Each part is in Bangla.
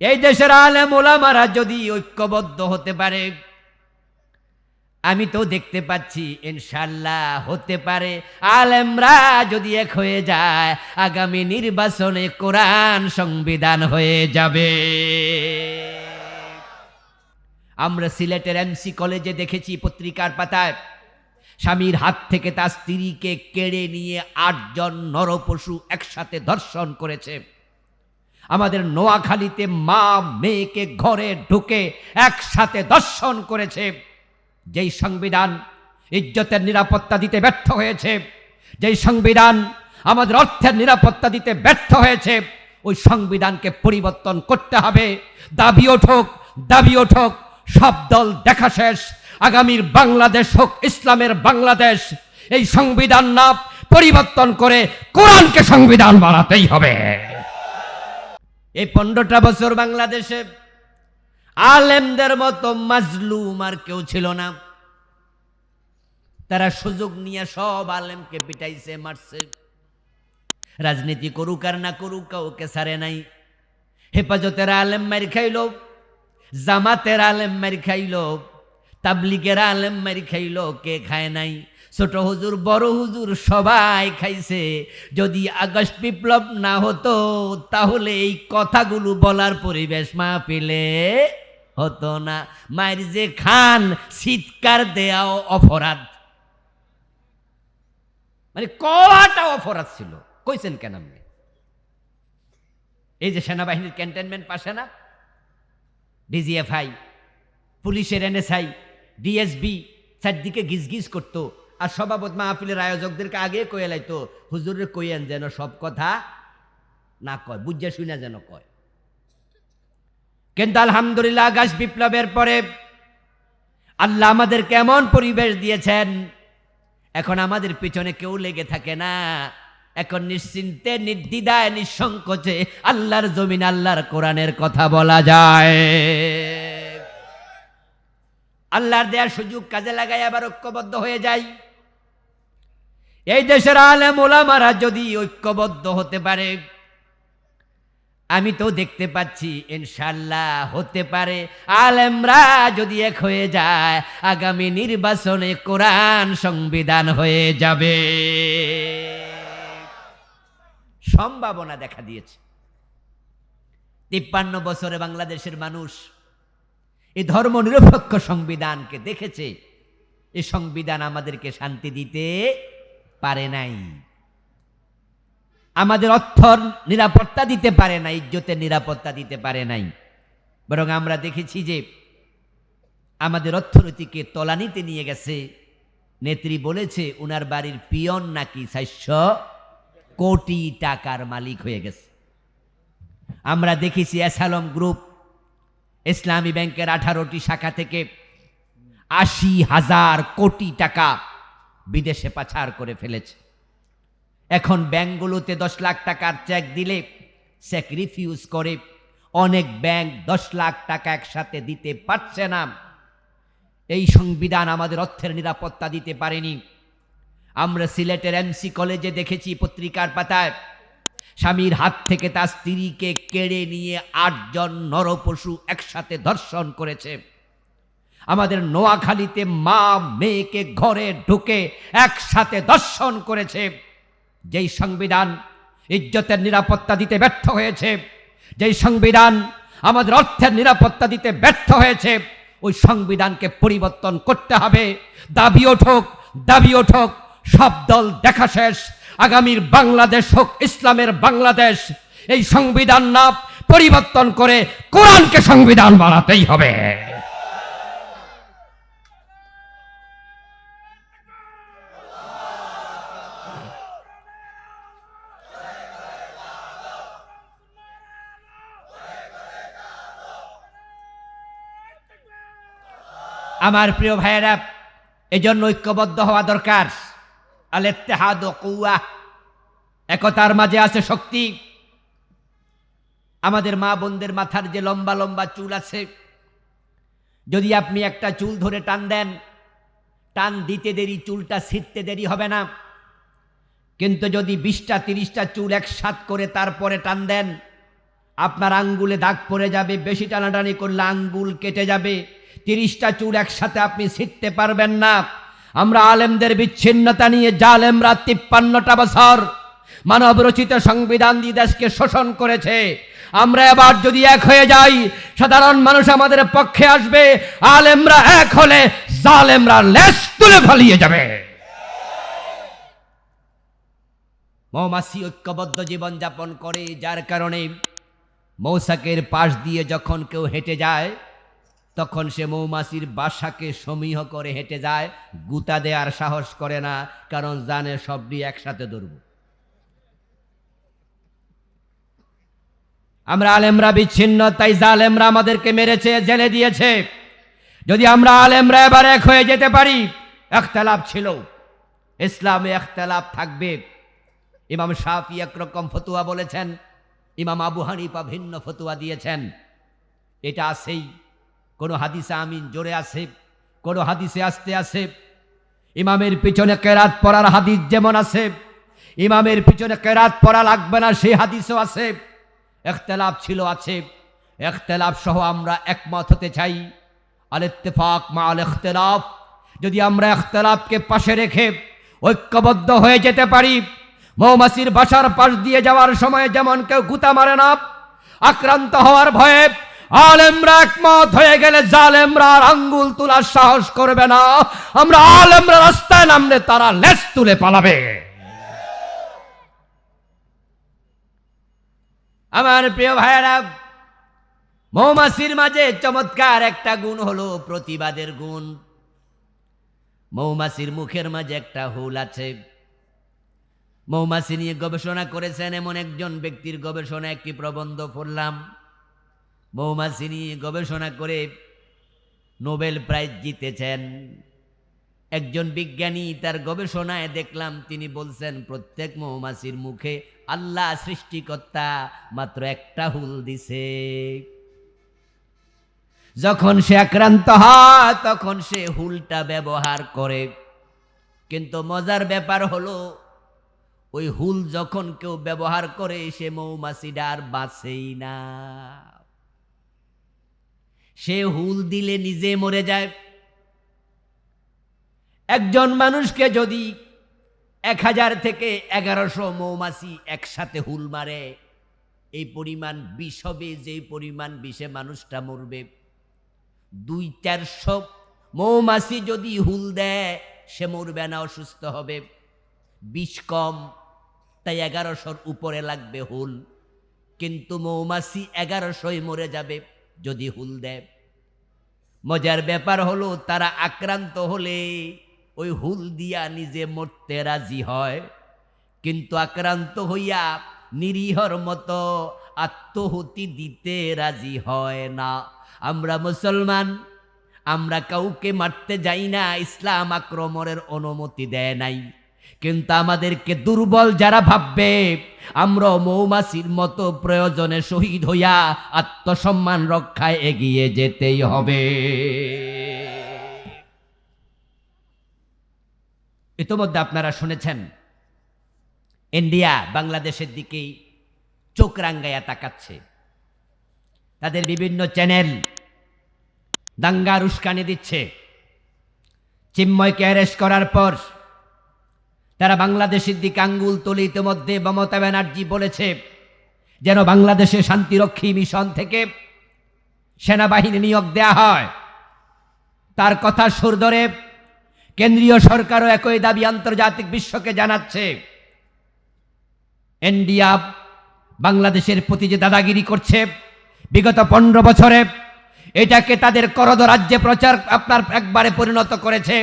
এই দেশের আলেম ওলামারা যদি ঐক্যবদ্ধ হতে পারে, আমি তো দেখতে পাচ্ছি ইনশাল্লাহ হতে পারে। আলেমরা যদি এক হয়ে যায়, আগামী নির্বাচনে কোরআন সংবিধান হয়ে যাবে। আমরা সিলেটের এমসি কলেজে দেখেছি পত্রিকার পাতায়, স্বামীর হাত থেকে তার স্ত্রীকে কেড়ে নিয়ে আটজন নরপশু একসাথে ধর্ষণ করেছে। আমাদের নোয়াখালীতে মা মেয়েকে ঘরে ঢুকে একসাথে দর্শন করেছে। যেই সংবিধান ইজ্জতের নিরাপত্তা দিতে ব্যর্থ হয়েছে, যেই সংবিধান আমাদের অর্থের নিরাপত্তা দিতে ব্যর্থ হয়েছে, ওই সংবিধানকে পরিবর্তন করতে হবে। দাবি ওঠক দাবি ওঠক, সব দল দেখা শেষ। আগামীর বাংলাদেশ হোক, ইসলামের বাংলাদেশ, এই সংবিধান না পরিবর্তন করে কোরআনকে সংবিধান বানাতেই হবে। এই পনেরোটা বছর বাংলাদেশে আলেমদের মতো মাজলুম আর কেউ ছিল না। তারা সুযোগ নিয়ে সব আলেমকে পিটাইছে, মারছে। রাজনীতি করুক আর না করুক, কাউকে সারে নাই। হেফাজতের আলেম মার খাইল, জামাতের আলেম মার খাইল, তাবলিগের আলেম মার খাইল, কে খায় নাই? ছোট হুজুর, বড় হুজুর সবাই খাইছে। যদি আগস্ট বিপ্লব না হতো, তাহলে এই কথাগুলো বলার পরিবেশ মাহফিলে হতো না। মায়ের যে খান চিৎকার দেয়াও অপরাধ। মানে কটা অপরাধ ছিল। কইছেন কেন আপনি? এই যে সেনাবাহিনীর ক্যান্টনমেন্ট পাশে না? ডিজিএফআই, পুলিশের এনএসআই, ডিএসবি, চারদিকে গিজ গিজ করতো। আর সভাপত মাহফিলের আয়োজকদেরকে আগে কয়ে লাইতো হুজুরের কইয়েন যেন সব কথা না কয়, বুঝে শুনে যেন কয়। কিন্তু আলহামদুলিল্লাহ আকাশ বিপ্লবের পরে আল্লাহ আমাদের কেমন পরিবেশ দিয়েছেন, এখন আমাদের পিছনে কেউ লেগে থাকে না। এখন নিশ্চিন্তে, নির্দ্বিধায়, নিঃসংকোচে আল্লাহর জমিন, আল্লাহর কোরআনের কথা বলা যায়। আল্লাহর দেওয়ার সুযোগ কাজে লাগাই আবার ঐক্যবদ্ধ হয়ে যায়। এই দেশের আলেম ওলামারা যদি ঐক্যবদ্ধ হতে পারে, আমি তো দেখতে পাচ্ছি ইনশাল্লাহ হতে পারে। আলেমরা যদি এক হয়ে যায়, আগামী নির্বাচনে কোরআন সংবিধান হয়ে যাবে। সম্ভাবনা দেখা দিয়েছে। তিপ্পান্ন বছরে বাংলাদেশের মানুষ এই ধর্মনিরপেক্ষ সংবিধানকে দেখেছে। এই সংবিধান আমাদেরকে শান্তি দিতে পারে নাই। আমাদের অর্থর নিরাপত্তা দিতে পারে না, ইজ্জতের নিরাপত্তা দিতে পারে নাই। বরং আমরা দেখেছি যে আমাদের অর্থনীতিকে তলানিতে নিয়ে গেছে। নেত্রী বলেছে, উনার বাড়ির পিয়ন নাকি চারশো কোটি টাকার মালিক হয়ে গেছে। আমরা দেখেছি অ্যাসালম গ্রুপ, ইসলামী ব্যাংকের আঠারোটি শাখা থেকে আশি হাজার কোটি টাকা বিদেশে পাচার করে ফেলেছে। এখন ব্যাংকগুলোতে দশ লাখ টাকার চেক দিলে চেক রিফিউজ করে। অনেক ব্যাংক দশ লাখ টাকা একসাথে দিতে পারছে না। এই সংবিধান আমাদের অর্থের নিরাপত্তা দিতে পারেনি। আমরা সিলেটের এমসি কলেজে দেখেছি পত্রিকার পাতায়, স্বামীর হাত থেকে তার স্ত্রীকে কেড়ে নিয়ে আটজন নরপশু একসাথে ধর্ষণ করেছে। আমাদের নোয়াখালীতে মা মেয়েকে ঘরে ঢুকে একসাথে দর্শন করেছে। যেই সংবিধান ইজ্জতের নিরাপত্তা দিতে ব্যর্থ হয়েছে, যেই সংবিধান আমাদের অর্থের নিরাপত্তা দিতে ব্যর্থ হয়েছে, ওই সংবিধানকে পরিবর্তন করতে হবে। দাবি ওঠক দাবি ওঠক, সব দল দেখা শেষ। আগামীর বাংলাদেশ হোক, ইসলামের বাংলাদেশ। এই সংবিধান না, পরিবর্তন করে কোরআনকে সংবিধান বানাতেই হবে। আমার প্রিয় ভাইয়েরা, এজন্য ঐক্যবদ্ধ হওয়া দরকার। আল ইত্তেহাদ ও কৌয়া একতার মাঝে আছে শক্তি। আমাদের মা বোনদের মাথার যে লম্বা লম্বা চুল আছে, যদি আপনি একটা চুল ধরে টান দেন, টান দিতে দেরি, চুলটা ছিটতে দেরি হবে না। কিন্তু যদি বিশটা, তিরিশটা চুল একসাথ করে তারপরে টান দেন, আপনার আঙ্গুলে দাগ পড়ে যাবে, বেশি টানাটানি করলে আঙ্গুল কেটে যাবে। তিরিশটা চুল একসাথে আপনি ছিটতে পারবেন না। আমরা আলেমদের বিচ্ছিন্নতা নিয়ে জালেমরা তিপ্পান্নটা বছর মানব রচিত সংবিধান দিয়ে দেশকে শোষণ করেছে। আমরা এবার যদি এক হয়ে যাই, সাধারণ মানুষ আমাদের পক্ষে আসবে, আলেমরা এক হলে জালেমরা লেস তুলে ফালিয়ে যাবে। মৌমাছি ঐক্যবদ্ধ জীবন যাপন করে, যার কারণে মৌসাকের পাশ দিয়ে যখন কেউ হেঁটে যায় তখন সে মৌমাছির বাসাকে সমীহ করে হেঁটে যায়। গুতা দেওয়ার সাহস করে না, কারণ জানে সবটি একসাথে ধরব। আমরা আলেমরা বিচ্ছিন্ন, তাই জালেমরা আমাদেরকে মেরেছে, জেলে দিয়েছে। যদি আমরা আলেমরা এবার এক হয়ে যেতে পারি, একতলাপ ছিল। ইসলামে একতলাপ থাকবে। ইমাম শাফি একরকম ফতুয়া বলেছেন, ইমাম আবু হানিফা ভিন্ন ফতুয়া দিয়েছেন। এটা আছেই। কোনো হাদিসে আমিন, জোরে আছে কোনো হাদিসে আসতে আছে ইমামের পিছনে কেরাত পড়ার হাদিস যেমন আছে, ইমামের পিছনে কেরাত পড়া লাগবে না, সেই হাদিসও আছে। এখতেলাফ ছিল, আছে। এখতেলাফ সহ আমরা একমত হতে চাই। আল ইত্তেফাক মা আল এখতেলাফ। যদি আমরা এখতেলাফকে পাশে রেখে ঐক্যবদ্ধ হয়ে যেতে পারি, মৌমাছির বাসার পাশ দিয়ে যাওয়ার সময় যেমন কেউ গুতা মারে না, আক্রান্ত হওয়ার ভয়ে আলেমরা একমত হয়ে গেলে জালেমরা আর আঙ্গুল তোলার সাহস করবে না। আমরা আলেমরা রাস্তায় নামলে তারা লেস তুলে পালাবে। আমার প্রিয় ভাইয়েরা, মৌমাছির মাঝে চমৎকার একটা গুণ হলো প্রতিবাদের গুণ। মৌমাছির মুখের মাঝে একটা হুল আছে। মৌমাছি নিয়ে গবেষণা করেছেন এমন একজন ব্যক্তির গবেষণা একটি প্রবন্ধ পড়লাম। মৌমাছি নিয়ে গবেষণা করে নোবেল প্রাইজ জিতেছেন। একজন বিজ্ঞানী তার গবেষণায় দেখলাম, তিনি বলছেন, প্রত্যেক মৌমাছির মুখে আল্লাহ সৃষ্টিকর্তা মাত্র একটা হুল দিছে। যখন সে আক্রান্ত হয়, তখন সে হুলটা ব্যবহার করে। কিন্তু মজার ব্যাপার হলো, ওই হুল যখন কেউ ব্যবহার করে, সে মৌমাছিটা আর বাঁচেই না। সে হুল দিলে নিজে মরে যায়। একজন মানুষকে যদি এক হাজার থেকে এগারোশো মৌমাছি একসাথে হুল মারে, এই পরিমাণ বিষ হবে, যে পরিমাণ বিষে মানুষটা মরবে। দুই চারশো মৌমাছি যদি হুল দেয়, সে মরবে না, অসুস্থ হবে। বিষ কম, তাই এগারোশোর উপরে লাগবে হুল। কিন্তু মৌমাছি এগারোশোই মরে যাবে। যদি হুল দেয়। মজার ব্যাপার হলো, তারা আক্রান্ত হলে ওই হুল দিয়া নিজে মরতে রাজি হয়। কিন্তু আক্রান্ত হইয়া নিরীহর মতো আত্মহুতি দিতে রাজি হয় না। আমরা মুসলমান, আমরা কাউকে মারতে যাই না, ইসলাম আক্রমণের অনুমতি দেয় নাই। কিন্তু আমাদেরকে দুর্বল যারা ভাববে আমরা মৌমাছির মতো প্রয়োজনে শহীদ হইয়া আত্মসম্মান রক্ষায় এগিয়ে যেতেই হবে। ইতোমধ্যে আপনারা শুনেছেন, ইন্ডিয়া বাংলাদেশের দিকেই চোখ রাঙ্গাইয়া তাকাচ্ছে। তাদের বিভিন্ন চ্যানেল দাঙ্গার উস্কানি দিচ্ছে। চিন্ময়কে অ্যারেস্ট করার পর তারা বাংলাদেশের দিকে আঙ্গুল তুলে ইতিমধ্যে মমতা ব্যানার্জি বলেছে, যেন বাংলাদেশে শান্তিরক্ষী মিশন থেকে সেনাবাহিনী নিয়োগ দেয়া হয়। তার কথা সুর ধরে কেন্দ্রীয় সরকারও একই দাবি আন্তর্জাতিক বিশ্বকে জানাচ্ছে। ইন্ডিয়া বাংলাদেশের প্রতি যে দাদাগিরি করছে, বিগত পনেরো বছরে এটাকে তাদের করদ রাজ্যে প্রচার আপনার একবারে পরিণত করেছে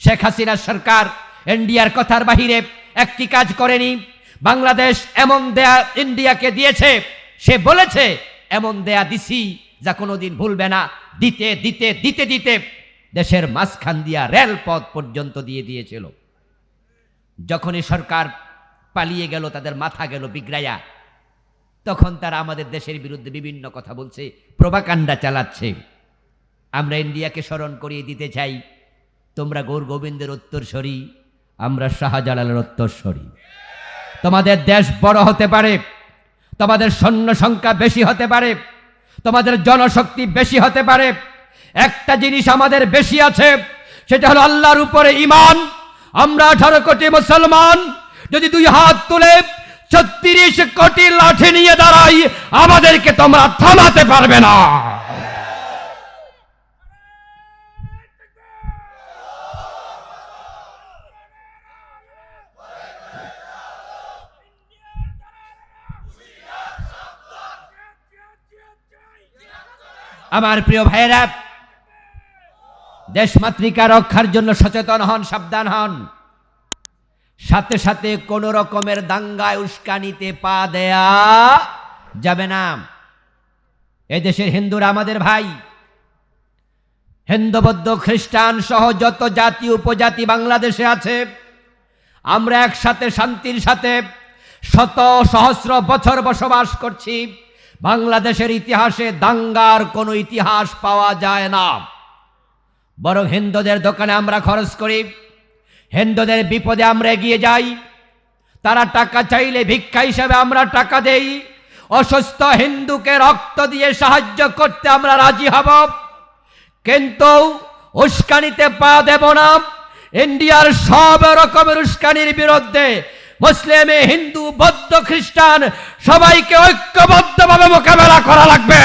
শেখ হাসিনা সরকার। ইন্ডিয়ার কথার বাহিরে একটি কাজ করেনি। বাংলাদেশ এমন দেয়া ইন্ডিয়াকে দিয়েছে, সে বলেছে, এমন দেয়া দিছি যা কোনোদিন ভুলবে না। দিতে দিতে দিতে দিতে দেশের মাঝখান দিয়া রেলপথ পর্যন্ত দিয়ে দিয়েছিল। যখনই সরকার পালিয়ে গেল, তাদের মাথা গেল বিগ্রায়া তখন তারা আমাদের দেশের বিরুদ্ধে বিভিন্ন কথা বলছে প্রভাকাণ্ডা চালাচ্ছে। আমরা ইন্ডিয়াকে স্মরণ করিয়ে দিতে চাই, তোমরা গৌর গোবিন্দের উত্তরস্বরী আমরা শাহজালালের উত্তরস্বরী। তোমাদের দেশ বড় হতে পারে, তোমাদের সৈন্য সংখ্যা বেশি হতে পারে, তোমাদের জনশক্তি বেশি হতে পারে। একটা জিনিস আমাদের বেশি আছে, সেটা হলো আল্লাহর উপরে ইমান আমরা আঠারো কোটি মুসলমান, যদি দুই হাত তুলে ছত্রিশ কোটি লাঠি নিয়ে দাঁড়াই, আমাদেরকে তোমরা থামাতে পারবে না। আমার প্রিয় ভাইয়েরা, দেশমাতৃকা রক্ষার জন্য সচেতন হন, সাবধান হন। সাথে সাথে কোন রকমের দাঙ্গায় উস্কানিতে পা দেয়া যাবে না। এদেশের হিন্দুরা আমাদের ভাই, হিন্দু, বৌদ্ধ, খ্রিস্টান সহ যত জাতি, উপজাতি বাংলাদেশে আছে, আমরা একসাথে, শান্তির সাথে শত সহস্র বছর বসবাস করছি। বাংলাদেশের ইতিহাসে দাঙ্গার কোনো ইতিহাস পাওয়া যায় না। বরং হিন্দুদের দোকানে আমরা খরচ করি, হিন্দুদের বিপদে আমরা এগিয়ে যাই। তারা টাকা চাইলে ভিক্ষা হিসাবে আমরা টাকা দেই। অসুস্থ হিন্দুকে রক্ত দিয়ে সাহায্য করতে আমরা রাজি হব। কিন্তু উস্কানিতে পা দেব না। ইন্ডিয়ার সব রকমের উস্কানির বিরুদ্ধে মুসলিমে হিন্দু বৌদ্ধ খ্রিস্টান সবাইকে ঐক্যবদ্ধভাবে মোকাবেলা করা লাগবে।